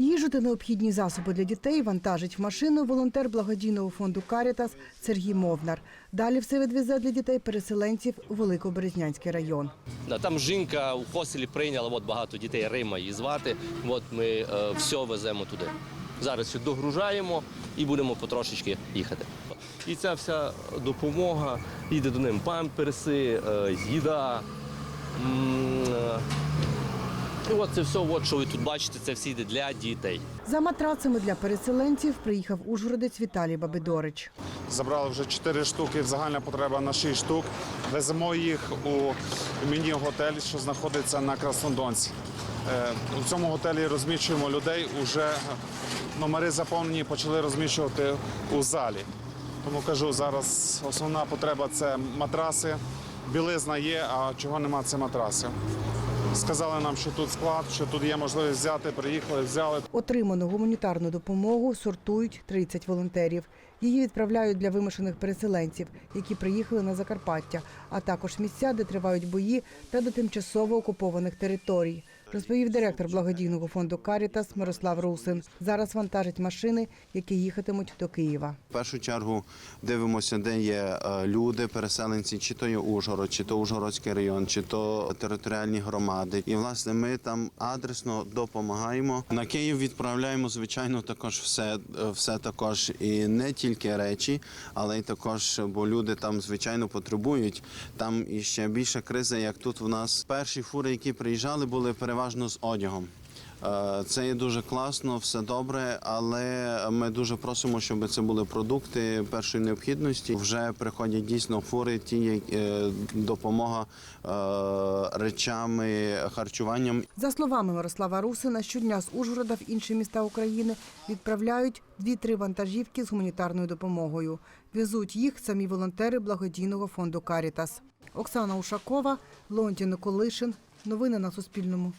Їжу та необхідні засоби для дітей вантажить в машину волонтер благодійного фонду Карітас Сергій Мовнар. Далі все відвезе для дітей-переселенців у Великоберезнянський район. Там жінка у хостелі прийняла от багато дітей Рима її звати. От ми е, все веземо туди. Зараз все догружаємо і будемо потрошечки їхати. І ця вся допомога йде до ним памперси, е, їда. І от це все, от, що ви тут бачите, це йде для дітей. За матрацами для переселенців приїхав ужгородець Віталій Бабидорич. Забрали вже 4 штуки, загальна потреба на 6 штук. Веземо їх у міні-готель, що знаходиться на Краснодонці. Е, У цьому готелі розміщуємо людей. Уже номери заповнені, почали розміщувати у залі. Тому кажу, зараз основна потреба це матраси. Білизна є, а чого нема, це матраси. Сказали нам, що тут склад, що тут є можливість взяти, приїхали, взяли. Отриману гуманітарну допомогу сортують 30 волонтерів. Її відправляють для вимушених переселенців, які приїхали на Закарпаття, а також місця, де тривають бої та до тимчасово окупованих територій. Розповів директор благодійного фонду Карітас Мирослав Русин. Зараз вантажать машини, які їхатимуть до Києва. В першу чергу дивимося, де є е, люди, переселенці, чи то є Ужгород, чи то Ужгородський район, чи то територіальні громади. І власне ми там адресно допомагаємо. На Київ відправляємо, звичайно, також все, е, все також і не тільки речі, але й також, бо люди там звичайно потребують. Там і ще більша криза, як тут в нас. Перші фури, які приїжджали, були переважно з одягом. Е, Це є дуже класно, все добре, але ми дуже просимо, щоб це були продукти першої необхідності. Вже приходять дійсно фури, ті е, допомога е, речами, харчуванням. За словами Мирослава Русина, щодня з Ужгорода в інші міста України відправляють дві-три вантажівки з гуманітарною допомогою. Везуть їх самі волонтери благодійного фонду Карітас. Оксана Ушакова, Леонтій Николишин. Новини на Суспільному.